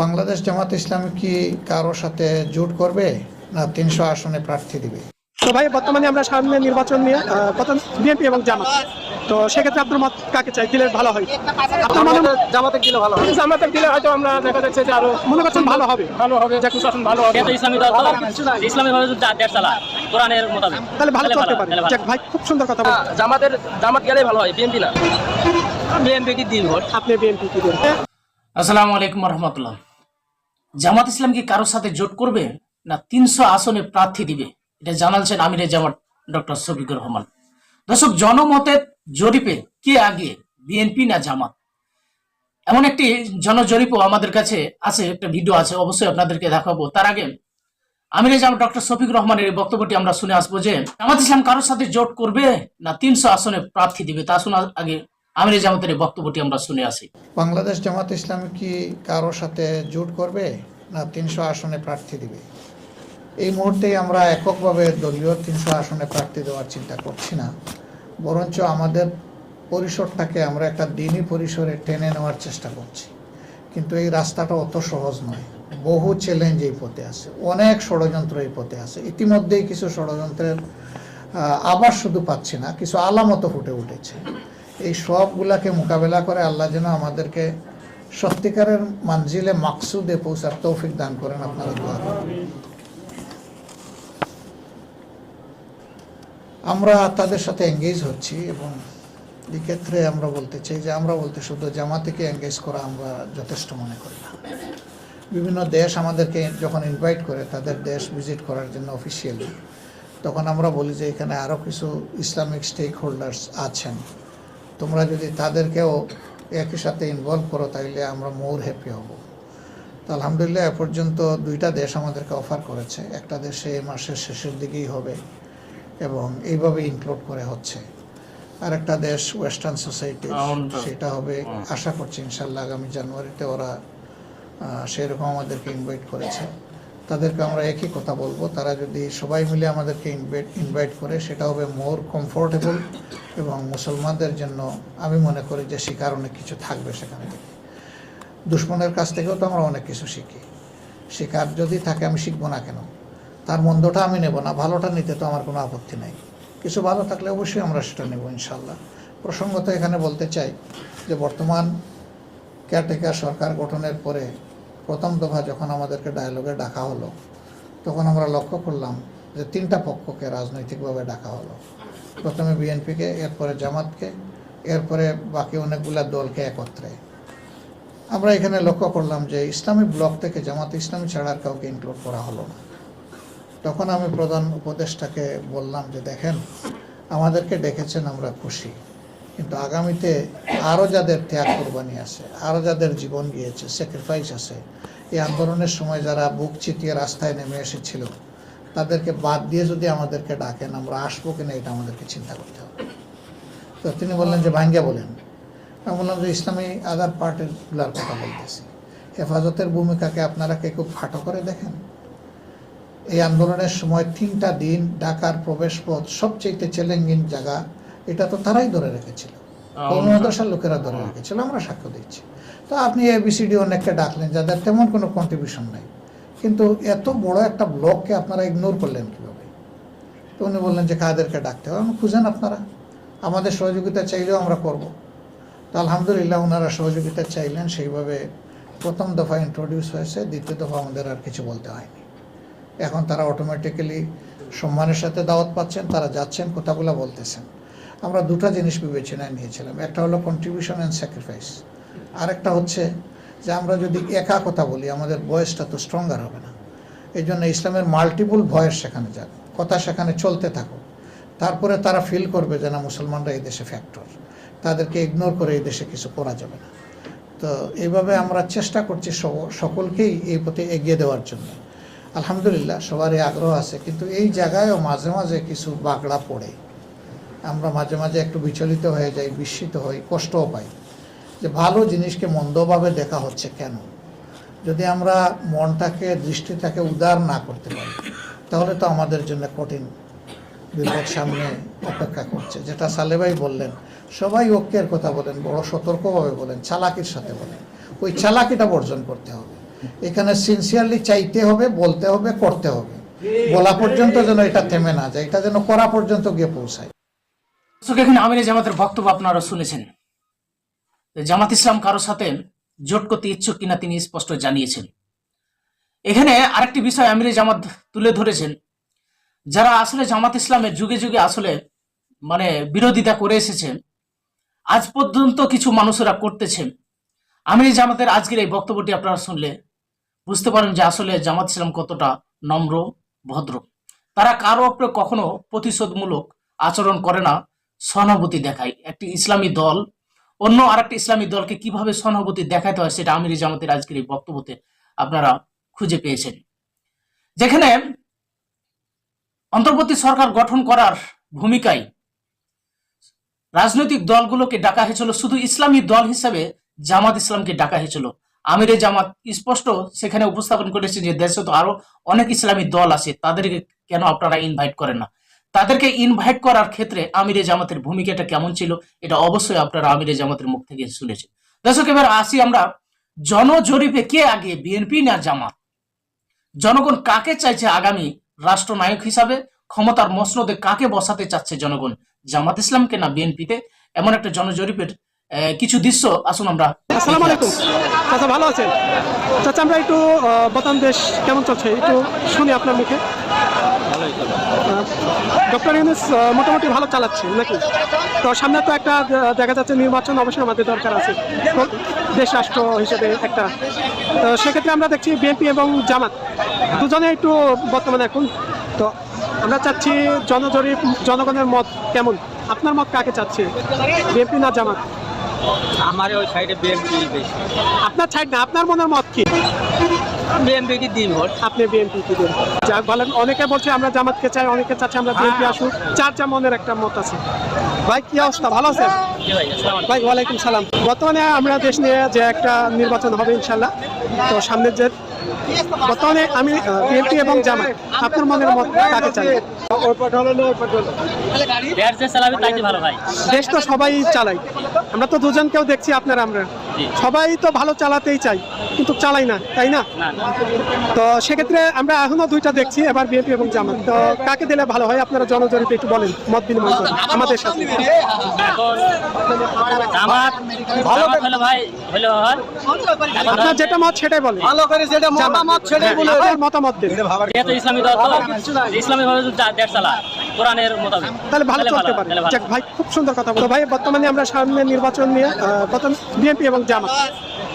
বাংলাদেশ জামাত ইসলামী কি কারোর সাথে জোট করবে না তিনশো আসনে প্রার্থী দিবে? তো ভাই বর্তমানে আমরা সামনে নির্বাচন নিয়ে বিএনপি এবং জামাত। তো সেক্ষেত্রে আপনার মত কাকে চাই? দিলে ভালো হয়। আপনার মনে জামাতে দিলে ভালো হবে জামাতে দিলে হয়তো আমরা দেখা যাচ্ছে যে আরও মনে করছেন ভালো হবে। ভালো হবে। যে শাসন ভালো হবে। কিন্তু ইসলামী দল ইসলামী ভাবে দেশ চালায় কোরআনের মোতাবেক। তাহলে ভালো চলতে পারে। যাক ভাই খুব সুন্দর কথা বলছেন। জামাতের জামাত গেলে ভালো হয় বিএনপি না। বিএনপি কি দিন ভোট আপনি বিএনপি কি বলবেন আসসালামু আলাইকুম রহমতুল্লাহ। জামাত ইসলাম কি কারোর সাথে জোট করবে না তিনশো আসনে প্রার্থী দিবে? এটা জানালছেন আমিরে জামাত ডক্টর শফিকুর রহমান। দর্শক, জনমতের জরিপে কে আগে, বিএনপি না জামাত? এমন একটি জনজরিপও আমাদের কাছে আছে, একটা ভিডিও আছে, অবশ্যই আপনাদেরকে দেখাবো। তার আগে আমিরে জামাত ডক্টর শফিক রহমানের বক্তব্যটি আমরা শুনে আসব যে, জামাত ইসলাম কারোর সাথে জোট করবে না তিনশো আসনে প্রার্থী দিবে? তা শোনার আগে আমিরে জামাতের বক্তব্যটি আমরা শুনে আসি। বাংলাদেশ জামাত ইসলামী কি কারোর সাথে জোট করবে না তিনশো আসনে প্রার্থী দিবে? এই মুহূর্তে আমরা এককভাবে দলীয় তিনশো আসনে প্রার্থী দেওয়ার চিন্তা করছি না। বরঞ্চ আমাদের পরিসরটাকে আমরা একটা দিনই পরিসরে টেনে নেওয়ার চেষ্টা করছি। কিন্তু এই রাস্তাটা অত সহজ নয়। বহু চ্যালেঞ্জ এই পথে আছে। অনেক ষড়যন্ত্র এই পথে আছে। ইতিমধ্যেই কিছু ষড়যন্ত্রের আবার শুধু পাচ্ছি না, কিছু আলামত ফুটে উঠেছে। এই সবগুলাকে মোকাবেলা করে আল্লাহ যেন আমাদেরকে সত্যিকারের মানজিলে মাকসুদে পৌঁছার তৌফিক দান করেন আপনারা দোয়া। আমরা তাদের সাথে এঙ্গেজ হচ্ছি এবং এই ক্ষেত্রে আমরা বলতে চাই যে, আমরা বলতে শুধু জামাতেকে এঙ্গেজ করা আমরা যথেষ্ট মনে করি না বিভিন্ন দেশ আমাদেরকে যখন ইনভাইট করে, তাদের দেশ ভিজিট করার জন্য অফিসিয়ালি তখন আমরা বলি যে, এখানে আরও কিছু ইসলামিক স্টেক হোল্ডার্স আছেন তোমরা যদি তাদেরকেও একই সাথে ইনভলভ করো তাইলে আমরা মোর হ্যাপি হব। তো আলহামদুলিল্লাহ এ পর্যন্ত দুইটা দেশ আমাদেরকে অফার করেছে। একটা দেশে এই মাসের শেষের দিকেই হবে এবং এইভাবে ইনক্লুড করে হচ্ছে। আর একটা দেশ ওয়েস্টার্ন সোসাইটি সেটা হবে আশা করছি ইনশাল্লাহ আগামী জানুয়ারিতে ওরা সেরকম আমাদেরকে ইনভাইট করেছে। তাদেরকে আমরা একই কথা বলব। তারা যদি সবাই মিলে আমাদেরকে ইনভাইট ইনভাইট করে, সেটা হবে মোর কমফোর্টেবল এবং মুসলমানদের জন্য আমি মনে করি যে শিকার অনেক কিছু থাকবে সেখান দুশ্মনের কাছ থেকেও তো আমরা অনেক কিছু শিখি। শিকার যদি থাকে আমি শিখব না কেন? তার মন্দটা আমি নেব না, ভালোটা নিতে তো আমার কোনো আপত্তি নাই। কিছু ভালো থাকলে অবশ্যই আমরা সেটা নেব ইনশাল্লাহ। প্রসঙ্গত এখানে বলতে চাই যে বর্তমান কেয়ারটেকার সরকার গঠনের পরে প্রথম দফা যখন আমাদেরকে ডায়ালগে ডাকা হলো, তখন আমরা লক্ষ্য করলাম যে তিনটা পক্ষকে রাজনৈতিকভাবে ডাকা হলো। প্রথমে বিএনপিকে, এরপরে জামাতকে, এরপরে বাকি অনেকগুলা দলকে একত্রে। আমরা এখানে লক্ষ্য করলাম যে ইসলামী ব্লক থেকে জামাত ইসলামী ছাড়ার কাউকে ইনক্লুড করা হলো না। তখন আমি প্রধান উপদেষ্টাকে বললাম যে, দেখেন, আমাদেরকে ডেকেছেন, আমরা খুশি। কিন্তু আগামীতে আরও যাদের ত্যাগ কোরবানি আছে আরও যাদের জীবন গিয়েছে স্যাক্রিফাইস আছে, এই আন্দোলনের সময় যারা বুক চিতিয়ে রাস্তায় নেমে এসেছিল, তাদেরকে বাদ দিয়ে যদি আমাদেরকে ডাকেন, আমরা আসব কিনা এটা আমাদেরকে চিন্তা করতে হবে। তো তিনি বললেন যে, ভাঙ্গা বলেন। আমি বললাম যে, ইসলামী আদার পার্টিগুলার কথা বলতেছি। হেফাজতের ভূমিকাকে আপনারা কে খুব খাটো করে দেখেন? এই আন্দোলনের সময় তিনটা দিন ঢাকার প্রবেশপথ সবচেয়ে চ্যালেঞ্জিং জায়গা এটা তো তারাই ধরে রেখেছিল। কৌমদশার লোকেরা ধরে রেখেছিল আমরা সাক্ষ্য দিচ্ছি। তো আপনি এবিসিডি অনেককে ডাকলেন যাদের তেমন কোনো কন্ট্রিবিউশন নাই। কিন্তু এত বড় একটা ব্লককে আপনারা ইগনোর করলেন কীভাবে? তো উনি বললেন যে কাদেরকে ডাকতে হবে? আমি খুঁজেন আপনারা। আমাদের সহযোগিতা চাইলেও আমরা করব। তো আলহামদুলিল্লাহ ওনারা সহযোগিতা চাইলেন সেইভাবে প্রথম দফা ইন্ট্রোডিউস হয়েছে দ্বিতীয় দফা আমাদের আর কিছু বলতে হয়নি। এখন তারা অটোমেটিক্যালি সম্মানের সাথে দাওয়াত পাচ্ছেন তারা যাচ্ছেন কথাগুলো বলতেছেন। আমরা দুটো জিনিস বিবেচনায় নিয়েছিলাম। একটা হলো কন্ট্রিবিউশন অ্যান্ড স্যাক্রিফাইস আরেকটা হচ্ছে যে আমরা যদি একা কথা বলি, আমাদের বয়সটা তো স্ট্রঙ্গার হবে না। এই জন্য ইসলামের মাল্টিপুল ভয়েস সেখানে যাক। কথা সেখানে চলতে থাকুক। তারপরে তারা ফিল করবে যে না, মুসলমানরা এই দেশে ফ্যাক্টর তাদেরকে ইগনোর করে এই দেশে কিছু করা যাবে না। তো এইভাবে আমরা চেষ্টা করছি সকলকেই এই পথে এগিয়ে দেওয়ার জন্য। আলহামদুলিল্লাহ, সবারই আগ্রহ আছে। কিন্তু এই জায়গায়ও মাঝে মাঝে কিছু বাগড়া পড়ে। আমরা মাঝে মাঝে একটু বিচলিত হয়ে যাই, বিস্মিত হই, কষ্টও পাই। যে ভালো জিনিসকে মন্দভাবে দেখা হচ্ছে কেন? যদি আমরা মনটাকে, দৃষ্টিটাকে উদার না করতে পারি, তাহলে তো আমাদের জন্য কঠিন বিপদ সামনে অপেক্ষা করছে। যেটা সালেবাই বললেন, সবাই ঐক্যের কথা বলেন, বড় সতর্কভাবে বলেন, চালাকির সাথে বলেন। ওই চালাকিটা বর্জন করতে হবে। এখানে সিনসিয়ারলি চাইতে হবে, বলতে হবে, করতে হবে। বলা পর্যন্ত যেন এটা থেমে না যায়, এটা যেন করা পর্যন্ত গিয়ে পৌঁছায়। এখানে আমিরে জামাতের বক্তব্য আপনারা শুনেছেন। জামাত ইসলাম কারোর সাথে জোট করতে ইচ্ছুক কিনা তিনি স্পষ্ট জানিয়েছেন। এখানে আরেকটি বিষয় আমিরে জামাত তুলে ধরেছেন। যারা আসলে জামাত ইসলামের যুগে যুগে আসলে মানে বিরোধিতা করে এসেছেন, আজ পর্যন্ত কিছু মানুষেরা করতেছেন। আমিরে জামাতের আজকের এই বক্তব্যটি আপনারা শুনলে বুঝতে পারেন যে আসলে জামাত ইসলাম কতটা নম্র, ভদ্র। তারা কারও উপরে কখনো প্রতিশোধমূলক আচরণ করে না। সহানুভূতি দেখায়। একটি ইসলামী দল, অন্য আরেকটি ইসলামী দলকে কীভাবে সহানুভূতি দেখাতে হয় সেটা আমির জামাতের আজকের এই বক্তব্যতে আপনারা খুঁজে পেয়েছেন। যেখানে অন্তর্বর্তী সরকার গঠন করার ভূমিকায় রাজনৈতিক দলগুলোকে ডাকা হয়েছিল, শুধু ইসলামী দল হিসাবে জামাত ইসলামকে ডাকা হয়েছিল। আমিরে জামাত স্পষ্ট সেখানে উপস্থাপন করেছে যে দেশে তো আরও অনেক ইসলামী দল আছে, তাদেরকে কেন আপনারা ইনভাইট করেন না? তাদেরকে ইনভাইট করার ক্ষেত্রে আমিরে জামাতের ভূমিকাটা কেমন ছিল, এটা অবশ্যই আপনারা আমিরে জামাতের মুখ থেকে শুনেছেন। দর্শক, এবার আসি আমরা জনজরিপে কে আগে বিএনপি না জামাত? জনগণ কাকে চাইছে আগামী রাষ্ট্রনায়ক হিসাবে? ক্ষমতার মসনদে কাকে বসাতে চাচ্ছে জনগণ? জামাত ইসলামকে না বিএনপিতে এমন একটা জনজরিপের কিছু দৃশ্য আসুন আমরা আসসালামু আলাইকুম। চাচা, ভালো আছেন? চাচা, আমরা একটু বর্তমান দেশ কেমন চলছে? একটু শুনি আপনার মুখে। ডক্টর ইউনুস মোটামুটি ভালো চালাচ্ছে নাকি? তো সামনে তো একটা দেখা যাচ্ছে নির্বাচন অবশ্যই আমাদের দরকার আছে। দেশ রাষ্ট্র হিসেবে একটা। তো সেক্ষেত্রে আমরা দেখছি বিএনপি এবং জামাত দুজনে একটু বর্তমানে এখন। তো আমরা চাচ্ছি জনজরিপ জনগণের মত কেমন? আপনার মত কাকে চাচ্ছে বিএনপি না জামাত? আমার ওই সাইডে বিএমপি বেশি। আপনার ছাইড না আপনার মনের মত কি? বিএমপি কি দিন ভোট আপনি বিএনপি কি দেন যাক ভালো অনেকে বলছে আমরা জামাতকে চাই অনেকে চাচ্ছে আমরা বিএনপি আসুক। চার যা মনের একটা মত আছে। ভাই কি অবস্থা? ভালো আছেন? ভাই ওয়ালাইকুম সালাম। বর্তমানে আমরা দেশ নিয়ে যে একটা নির্বাচন হবে ইনশাল্লাহ তো সামনের যে বর্তমানে আমি বিএনপি এবং জামাত আপনার মনের মত কাকে চাই? দেশ তো সবাই চালাই আমরা তো দুজনকেও দেখছি আপনারা আমরা। সবাই তো ভালো চালাতেই চাই কিন্তু চালাই না তাই না। তো সেক্ষেত্রে আমরা এখনও দুইটা দেখছি এবার বিএনপি এবং জামাত। তো কাকে দিলে ভালো হয়? আপনারা জনজরিপে একটু বলেন মত বিনিময় করেন আমাদের সাথে। জামাত জামাত হলে ভাই হলে আপনার যেটা মত সেটাই বলেন। ভালো করে যেটা মতামত সেটাই বলে মতামত দিন। যেহেতু ইসলামী দল ইসলামী ভাবে যদি চালা কোরআনের মোতাবেক। তাহলে ভালো চলতে পারে। যাক ভাই খুব সুন্দর কথা বলো ভাই বর্তমানে আমরা সামনে নির্বাচন নিয়ে বিএনপি এবং জামাত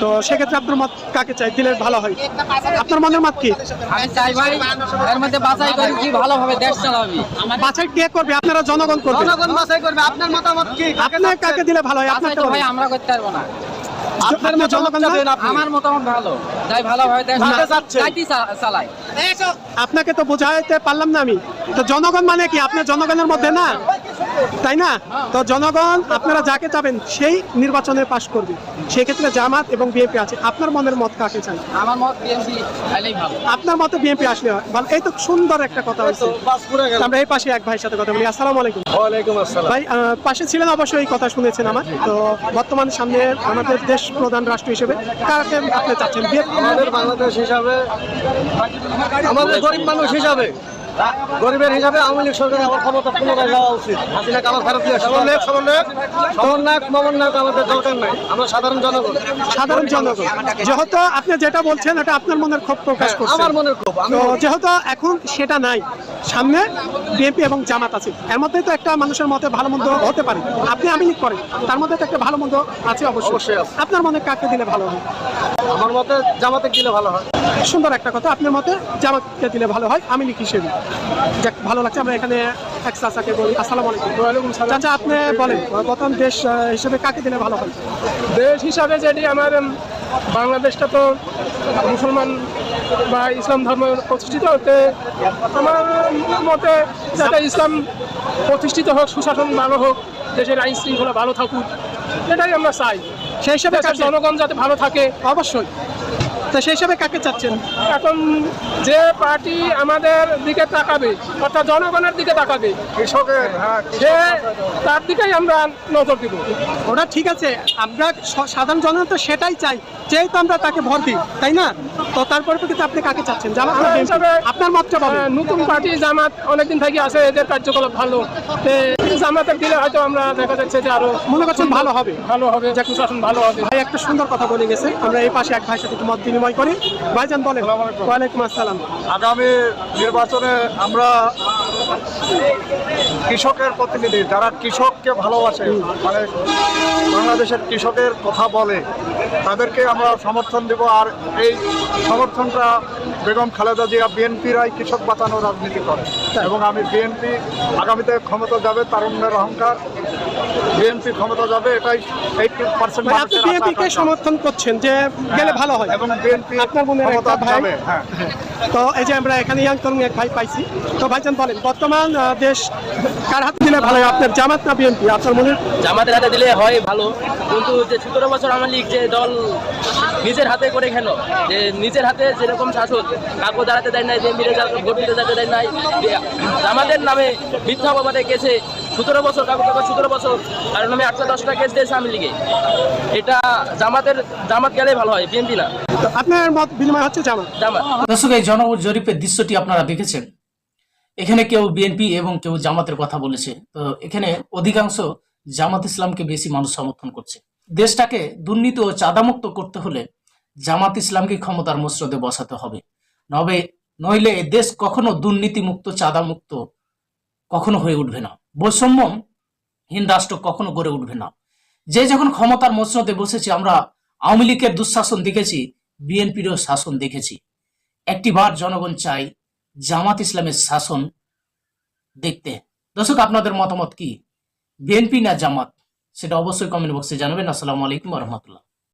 তো সেক্ষেত্রে আপনার মত কাকে চাই? দিলে ভালো হয়। আপনার মনের মত কি? আমি চাই ভাই এর মধ্যে বাছাই করি কি ভালোভাবে দেশ চালাবি। বাছাই কে করবে? আপনারা জনগণ করবে। জনগণ বাছাই করবে। আপনার মতামত কি? আপনার কাকে দিলে ভালো হয়? আপনার ভাই আমরা করতে পারব না। আপনার আমার মতামত ভালো। যাই চালাই আপনাকে তো বোঝাইতে পারলাম না আমি। তো জনগণ মানে কি? আপনার জনগণের মধ্যে না? তাই না? তো জনগণ আপনারা যাকে চাবেন সেই নির্বাচনে পাশ করবে। সেক্ষেত্রে জামাত এবং বিএনপি আছে। আপনার মনের মত কাকে চাই আমার মত বিএনপি আপনার মতে বিএনপি আসলে হয়। ভালো এই তো সুন্দর একটা কথা হয়েছে। আমরা এই পাশে এক ভাইয়ের সাথে কথা বলি। আসসালামু আলাইকুম। ওয়ালাইকুম আসসালাম। ভাই পাশে ছিলেন অবশ্যই এই কথা শুনেছেন আমার। তো বর্তমান সামনে আমাদের দেশ প্রধান রাষ্ট্র হিসেবে কাকে আপনি চাচ্ছেন? বিএনপি আমাদের বাংলাদেশ হিসাবে আমাদের গরিব মানুষ হিসাবে। গরিবের হিসাবে আওয়ামী লীগ সরকার আমার ক্ষমতা পুনরায় যাওয়া উচিত। হাসিনাকে আমার ফেরত দিয়ে সমন্বয়ক সমন্বয়ক। সমন্বয়ক মমন্বয়ক আমাদের দরকার নাই। আমরা সাধারণ জনগণ। সাধারণ জনগণ। যেহেতু আপনি যেটা বলছেন এটা আপনার মনের ক্ষোভ প্রকাশ করছেন আমার মনের তো যেহেতু এখন সেটা নাই সামনে বিএনপি এবং জামাত আছে। এর মধ্যে তো একটা মানুষের মতে ভালো মন্দ হতে পারে। আপনি আমি লিখ করেন তার মধ্যে তো একটা ভালো মন্দ আছে অবশ্যই। আপনার মনে কাকে দিলে ভালো হয়? আমার মতে জামাতে দিলে ভালো হয়। সুন্দর একটা কথা। আপনার মতে জামাতকে দিলে ভালো হয় আমি লিখ হিসেবে। যাক ভালো লাগছে। আমরা এখানে এক চাচাকে বলি আসসালামু আলাইকুম। চাচা আপনি বলেন বর্তমান দেশ হিসেবে কাকে দিলে ভালো হয়? দেশ হিসাবে যেটি আমার বাংলাদেশটা তো মুসলমান বা ইসলাম ধর্ম প্রতিষ্ঠিত হতে আমার মতে যাতে ইসলাম প্রতিষ্ঠিত হোক সুশাসন ভালো হোক দেশের আইন শৃঙ্খলা ভালো থাকুক এটাই আমরা চাই। সেই হিসাবে জনগণ যাতে ভালো থাকে। অবশ্যই। তো সেই হিসাবে কাকে চাচ্ছেন? এখন যে পার্টি আমাদের দিকে তাকাবে অর্থাৎ জনগণের দিকে তাকাবে কৃষকের হ্যাঁ সে তার দিকেই আমরা নজর দিব। ওটা ঠিক আছে আমরা সাধারণ জনগণ তো সেটাই চাই। যেহেতু আমরা তাকে ভোট দিই তাই না? তো তারপরে কিন্তু আপনি কাকে চাচ্ছেন? জামাত আপনার মতটা বলেন নতুন পার্টি জামাত অনেকদিন থেকে আছে এদের কার্যকলাপ ভালো। তে জামাতের দিলে হয়তো আমরা দেখা যাচ্ছে যে আরও মনে করছেন ভালো হবে? ভালো হবে যে সুশাসন ভালো হবে। ভাই একটা সুন্দর কথা বলে গেছে। আমরা এই পাশে এক ভাইয়ের সাথে মত বিনিময় করি। ভাইজান বলেন। ওয়ালাইকুম আসসালাম। আগামী নির্বাচনে আমরা কৃষকের প্রতিনিধি যারা কৃষককে ভালোবাসে মানে বাংলাদেশের কৃষকের কথা বলে তাদেরকে আমরা সমর্থন দেব আর এই সমর্থনটা বেগম খালেদা জিয়া বিএনপিরাই কৃষক বাঁচানো রাজনীতি করে। এবং আমি বিএনপি আগামীতে ক্ষমতা যাবে তারুণ্যের অহংকার। বিএনপি ক্ষমতা যাবে এটাই এইটি পার্সেন্ট মানে আপনি বিএনপি সমর্থন করছেন যে গেলে ভালো হয়। এবং বিএনপি আপনার বোনের ক্ষমতা একটা ভাই। হ্যাঁ। তো এই যে আমরা এখানে ইয়াং তরুণ এক ভাই পাইছি। তো ভাইজান বলেন বর্তমান দেশ কার হাতে দিলে ভালো হয়? আপনার জামাত না বিএনপি? আপনার মনে জামাতের হাতে দিলে হয় ভালো। কিন্তু যে সতেরো বছর আওয়ামী লীগ যে দল নিজের হাতে করে খেল। যে নিজের হাতে যেরকম শাসক কাকু দাঁড়াতে দেয় নাই যে মিলে ভোট দিতে যেতে দেয় নাই জামাতের নামে মিথ্যা অপবাদে কেসে সতেরো বছর কাকু কাকু সতেরো বছর আর নামে আটশো দশটা কেস দিয়েছে আওয়ামী লীগে। এটা জামাতের জামাত গেলে ভালো হয় বিএনপি না। আপনার মত বিনিময় হচ্ছে জামাত? জামাত। দর্শক এই জনমত জরিপের দৃশ্যটি আপনারা দেখেছেন। এখানে কেউ বিএনপি এবং কেউ জামাতের কথা বলেছে। তো এখানে অধিকাংশ জামাত ইসলামকে বেশি মানুষ সমর্থন করছে। দেশটাকে দুর্নীতি ও চাঁদামুক্ত করতে হলে জামাত ইসলামকে ক্ষমতার মসরদে বসাতে হবে। নবে নইলে দেশ কখনো দুর্নীতিমুক্ত, চাঁদামুক্ত কখনো হয়ে উঠবে না। বৈষম্যহীন রাষ্ট্র কখনো গড়ে উঠবে না। যে যখন ক্ষমতার মসনদে বসেছি, আমরা আওয়ামী লীগের দুঃশাসন দেখেছি, বিএনপিরও শাসন দেখেছি। একটি বার জনগণ চাই জামাত ইসলামের শাসন দেখতে। দর্শক, আপনাদের মতামত কি? বিএনপি না জামাত? সেটা অবশ্যই কমেন্ট বক্সে জানাবেন। আসসালামু আলাইকুম রহমতুল্লাহ।